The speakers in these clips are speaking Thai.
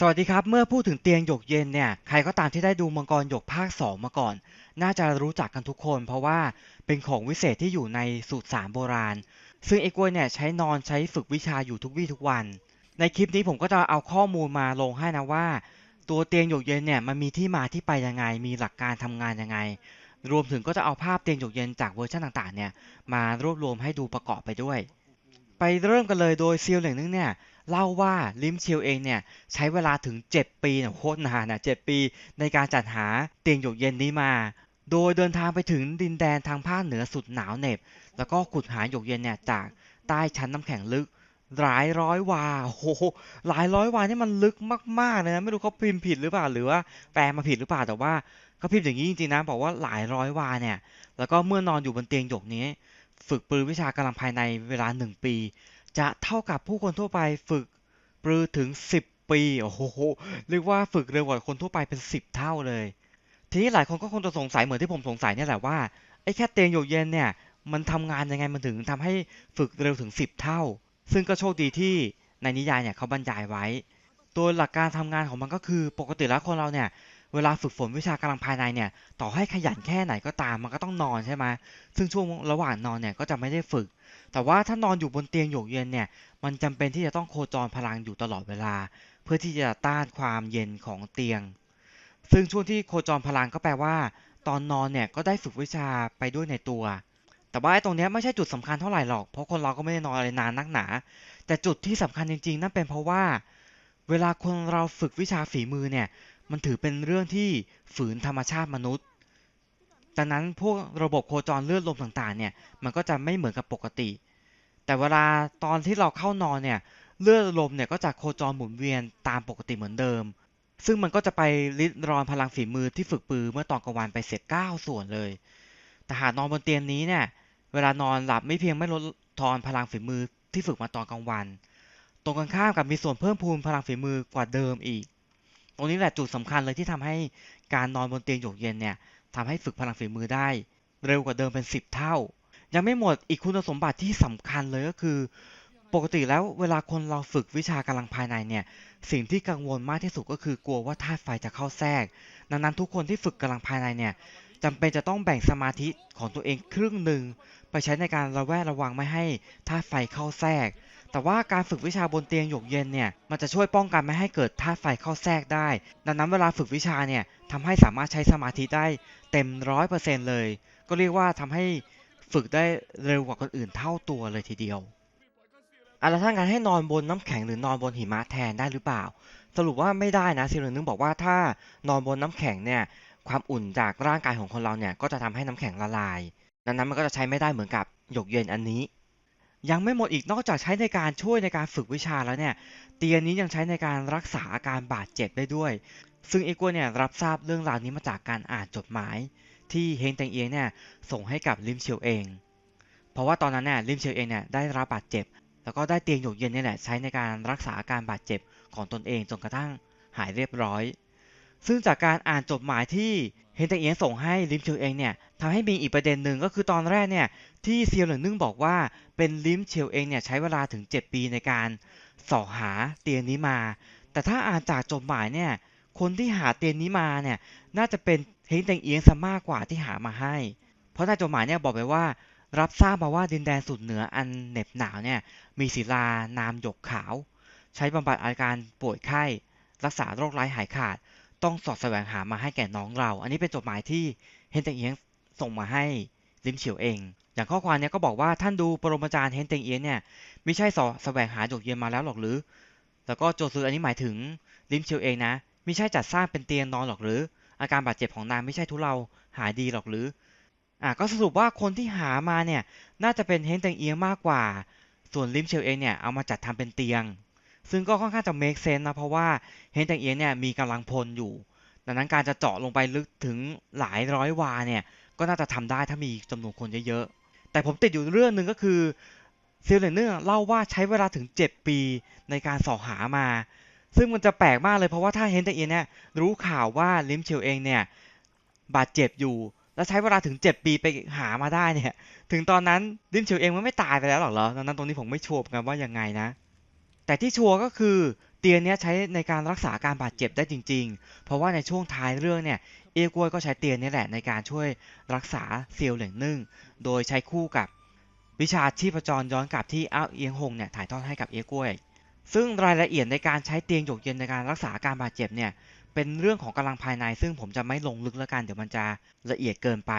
สวัสดีครับ เมื่อพูดถึงเตียงหยกเย็นเนี่ยใครก็ตามที่ได้ดูมังกรหยกภาค 2 มาก่อน น่าจะรู้จักกันทุกคน เพราะว่าเป็นของวิเศษที่อยู่ในสูตรสารโบราณ ซึ่งไอ้กวยเนี่ยใช้นอนใช้ฝึกวิชาอยู่ทุกวี่ทุกวัน ในคลิปนี้ผมก็จะเอาข้อมูลมาลงให้นะว่า ตัวเตียงหยกเย็นเนี่ยมันมีที่มาที่ไปยังไง มีหลักการทำงานยังไง รวมถึงก็จะเอาภาพเตียงหยกเย็นจากเวอร์ชันต่างๆเนี่ยมารวบรวมให้ดูประกอบไปด้วย ไปเริ่มกันเลยโดยซีลเหล่งนึงเนี่ย เล่าว่าลิมเชียวเองเนี่ยใช้เวลาถึง 7 ปีนี่ยโคตรนานนะ7ปี ในการจัดหาเตียงหยกเย็นนี้มา โดยเดินทางไปถึงดินแดนทางภาคเหนือสุดหนาวเหน็บ แล้วก็ขุดหาหยกเย็นเนี่ยจากใต้ชั้นน้ำแข็งลึกหลายร้อยวาโอ้โหหลายร้อยวานี่มันลึกมากๆเลยนะ ไม่รู้เขาพิมพ์ผิดหรือเปล่า หรือว่าแปลมาผิดหรือเปล่า แต่ว่าเขาพิมพ์อย่างนี้จริงๆนะ บอกว่าหลายร้อยวาเนี่ย แล้วก็เมื่อนอนอยู่บนเตียงหยกนี้ ฝึกปรือวิชากำลังภายในเวลาหนึ่งปี จะเท่ากับผู้คนทั่วไปฝึกปรือถึง 10 ปีโอ้โหเรียกว่าฝึกเร็วกว่าคนทั่วไปเป็น 10 เท่าเลย ทีนี้หลายคนก็คงจะสงสัยเหมือนที่ผมสงสัยเนี่ยแหละว่าไอ้แค่เตียงหยกเย็นเนี่ยมันทำงานยังไงมันถึงทำให้ฝึกเร็วถึง 10 เท่า ซึ่งก็โชคดีที่ในนิยายเนี่ยเขาบรรยายไว้โดยหลักการทำงานของมันก็คือปกติแล้วคนเราเนี่ยเวลาฝึกฝนวิชากำลังภายในเนี่ยต่อให้ขยันแค่ไหนก็ตามมันก็ต้องนอนใช่ไหมซึ่งช่วงระหว่างนอนเนี่ยก็จะไม่ได้ฝึก แต่ว่าถ้านอนอยู่บนเตียงหยกเย็นเนี่ยมันจำเป็นที่จะต้องโคจรพลังอยู่ตลอดเวลา เพื่อที่จะต้านความเย็นของเตียง ซึ่งช่วงที่โคจรพลังก็แปลว่า ตอนนอนเนี่ยก็ได้ฝึกวิชาไปด้วยในตัว แต่ว่าไอ้ตรงนี้ไม่ใช่จุดสำคัญเท่าไหร่หรอก เพราะคนเราก็ไม่ได้นอนอะไรนานนักหนา แต่จุดที่สำคัญจริง ๆ นั่นเป็นเพราะว่า เวลาคนเราฝึกวิชาฝีมือเนี่ยมันถือเป็นเรื่องที่ฝืนธรรมชาติมนุษย์ ดังนั้นพวกระบบโคจรเลือดลมต่างๆเนี่ยมันก็จะไม่เหมือนกับปกติ แต่เวลาตอนที่เราเข้านอนเนี่ยเลือดลมเนี่ยก็จะโคจรหมุนเวียนตามปกติเหมือนเดิม ซึ่งมันก็จะไปริดรอนพลังฝีมือที่ฝึกปือเมื่อตอนกลางวันไปเสร็จ9ส่วนเลย แต่หากนอนบนเตียงนี้เนี่ยเวลานอนหลับไม่เพียงไม่ลดทอนพลังฝีมือที่ฝึกมาตอนกลางวัน ตรงกันข้ามกับมีส่วนเพิ่มพูนพลังฝีมือกว่าเดิมอีก ตรงนี้แหละจุดสำคัญเลยที่ทำให้การนอนบนเตียงหยกเย็นเนี่ย ทำให้ฝึกพลังฝีมือได้ เร็วกว่าเดิมเป็น 10 เท่า ยังไม่หมดอีกคุณสมบัติที่สำคัญเลยก็คือ ปกติแล้วเวลาคนเราฝึกวิชากำลังภายในเนี่ย สิ่งที่กังวลมากที่สุดก็คือกลัวว่าธาตุไฟจะเข้าแทรก ดังนั้นทุกคนที่ฝึกกำลังภายในเนี่ยจำเป็นจะต้องแบ่งสมาธิของตัวเองครึ่งหนึ่งไปใช้ในการระแวดระวังไม่ให้ธาตุไฟเข้าแทรก แต่ว่าการฝึกวิชาบนเตียงหยกเย็นเนี่ยมันจะช่วยป้องกันไม่ให้เกิดธาตุไฟเข้าแทรกได้ ดังนั้นเวลาฝึกวิชาเนี่ยทำให้สามารถใช้สมาธิได้เต็มร้อยเปอร์เซ็นต์เลย ก็เรียกว่าทำให้ฝึกได้เร็วกว่าคนอื่นเท่าตัวเลยทีเดียวอะแล้วถ้างั้นให้นอนบนน้ำแข็งหรือนอนบนหิมะแทนได้หรือเปล่า สรุปว่าไม่ได้นะซีรีนึงบอกว่าถ้านอนบนน้ำแข็งเนี่ยความอุ่นจากร่างกายของคนเราเนี่ยก็จะทำให้น้ำแข็งละลาย ดังนั้นมันก็จะใช้ไม่ได้เหมือนกับหยกเย็นอันนี้ ยังไม่หมดอีกนอกจากใช้ในการช่วยในการฝึกวิชาแล้วเนี่ย เตียงนี้ยังใช้ในการรักษาอาการบาดเจ็บได้ด้วย ซึ่งเอกัวเนี่ยรับทราบเรื่องราวนี้มาจากการอ่านจดหมาย ที่เฮงแตงเอียงเนี่ยส่งให้กับลิมเชียวเอง เพราะว่าตอนนั้นเนี่ยลิมเชียวเองเนี่ยได้รับบาดเจ็บ แล้วก็ได้เตียงหยกเย็นเนี่ยแหละใช้ในการรักษาอาการบาดเจ็บของตนเองจนกระทั่งหายเรียบร้อย ซึ่งจากการอ่านจดหมายที่เฮนแตงเอียงส่งให้ลิมเชียวเองเนี่ยทำให้มีอีกประเด็นหนึ่งก็คือตอนแรกเนี่ยที่เซียวหลินนึ่งบอกว่าเป็นลิมเชียวเองเนี่ยใช้เวลาถึง 7 ปีในการสอหาเตียงนี้มา แต่ถ้าอ่านจากจดหมายเนี่ยคนที่หาเตียงนี้มาเนี่ยน่าจะเป็นเฮงแตงเอียงซะมากกว่าที่หามาให้ เพราะในจดหมายเนี่ยบอกไปว่า รับทราบมาว่าดินแดนสุดเหนืออันเหน็บหนาวเนี่ยมีศิลานามหยกขาว ใช้บำบัดอาการป่วยไข้ รักษาโรคร้ายหายขาด ต้องสอดแสวงหามาให้แก่น้องเรา อันนี้เป็นจดหมายที่เฮนเตงเอียงส่งมาให้ลิมเฉียวเอง อย่างข้อความเนี้ยก็บอกว่าท่านดูปรมาจารย์เฮนเตงเอียงเนี่ยไม่ใช่สอดแสวงหาหยกเย็นมาแล้วหรอกหรือ แล้วก็โจซืออันนี้หมายถึงลิมเฉียวเองนะไม่ใช่จัดสร้างเป็นเตียงนอนหรอกหรือ อาการบาดเจ็บของนางไม่ใช่ทุเลาหายดีหรอกหรืออะก็สรุปว่าคนที่หามาเนี่ยน่าจะเป็นเฮนเตงเอียงมากกว่า ส่วนลิมเฉียวเองเนี่ยเอามาจัดทำเป็นเตียง ซึ่งก็ค่อนข้างจะ make sense นะ เพราะว่าเฮนแตงเอียงเนี่ยมีกำลังพลอยู่ ดังนั้นการจะเจาะลงไปลึกถึงหลายร้อยวาเนี่ยก็น่าจะทำได้ถ้ามีจำนวนคนเยอะๆ แต่ผมติดอยู่เรื่องหนึ่งก็คือซิลเลนเนอร์เล่าว่าใช้เวลาถึง 7 ปีในการสอหามา ซึ่งมันจะแปลกมากเลยเพราะว่าถ้าเฮนแตงเอียงเนี่ยรู้ข่าวว่าลิมเชียวเองเนี่ยบาดเจ็บอยู่ แล้วใช้เวลาถึง 7 ปีไปหามาได้เนี่ย ถึงตอนนั้นลิมเชียวเองมันไม่ตายไปแล้วหรอกเหรอดังนั้นตรงนี้ผมไม่ชัวร์เหมือนกันว่ายังไงนะ แต่ที่ชัวร์ก็คือเตียงนี้ใช้ในการรักษาการบาดเจ็บได้จริง ๆ เพราะว่าในช่วงท้ายเรื่องเนี่ยเอกล้วยก็ใช้เตียงนี้แหละในการช่วยรักษาเซียวเหลิงนึ่ง โดยใช้คู่กับวิชาชีพจรย้อนกลับที่อ้าวเอียงหงเนี่ยถ่ายทอดให้กับเอกล้วย ซึ่งรายละเอียดในการใช้เตียงหยกเย็นในการรักษาการบาดเจ็บเนี่ยเป็นเรื่องของกำลังภายใน ซึ่งผมจะไม่ลงลึกแล้วกันเดี๋ยวมันจะละเอียดเกินไป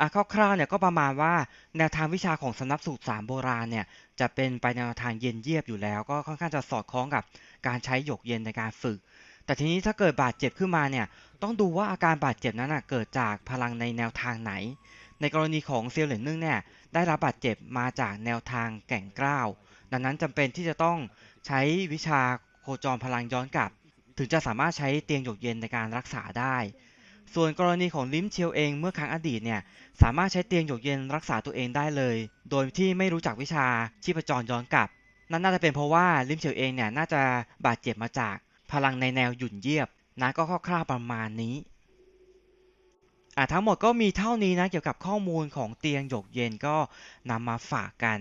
อะคร่าวๆเนี่ยก็ประมาณว่าแนวทางวิชาของสำนักสูตรสามโบราณเนี่ยจะเป็นไปในแนวทางเย็นเยียบอยู่แล้ว ก็ค่อนข้างจะสอดคล้องกับการใช้หยกเย็นในการฝึก แต่ทีนี้ถ้าเกิดบาดเจ็บขึ้นมาเนี่ยต้องดูว่าอาการบาดเจ็บนั้นเกิดจากพลังในแนวทางไหน ในกรณีของเซียวเหลินนึ่งเนี่ยได้รับบาดเจ็บมาจากแนวทางแก่งกล้าว ดังนั้นจำเป็นที่จะต้องใช้วิชาโคจรพลังย้อนกลับ ถึงจะสามารถใช้เตียงหยกเย็นในการรักษาได้ ส่วนกรณีของลิมเชียวเองเมื่อครั้งอดีตเนี่ยสามารถใช้เตียงหยกเย็นรักษาตัวเองได้เลย โดยที่ไม่รู้จักวิชาชีพจรย้อนกลับ นั่นน่าจะเป็นเพราะว่าลิมเฉียวเองเนี่ยน่าจะบาดเจ็บมาจาก พลังในแนวหยุ่นเยียบนะก็คร่าวๆประมาณนี้อะทั้งหมดก็มีเท่านี้นะเกี่ยวกับข้อมูลของเตียงหยกเย็นก็นำมาฝากกัน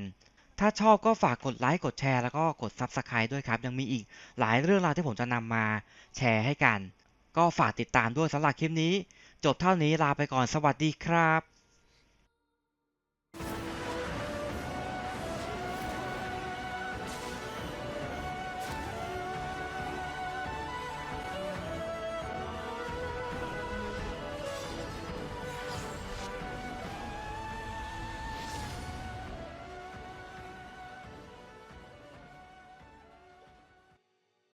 ถ้าชอบก็ฝากกดไลค์กดแชร์แล้วก็กด Subscribe ด้วยครับ ยังมีอีกหลายเรื่องราวที่ผมจะนำมาแชร์ให้กัน ก็ฝากติดตามด้วยสำหรับคลิปนี้ จบเท่านี้ลาไปก่อนสวัสดีครับ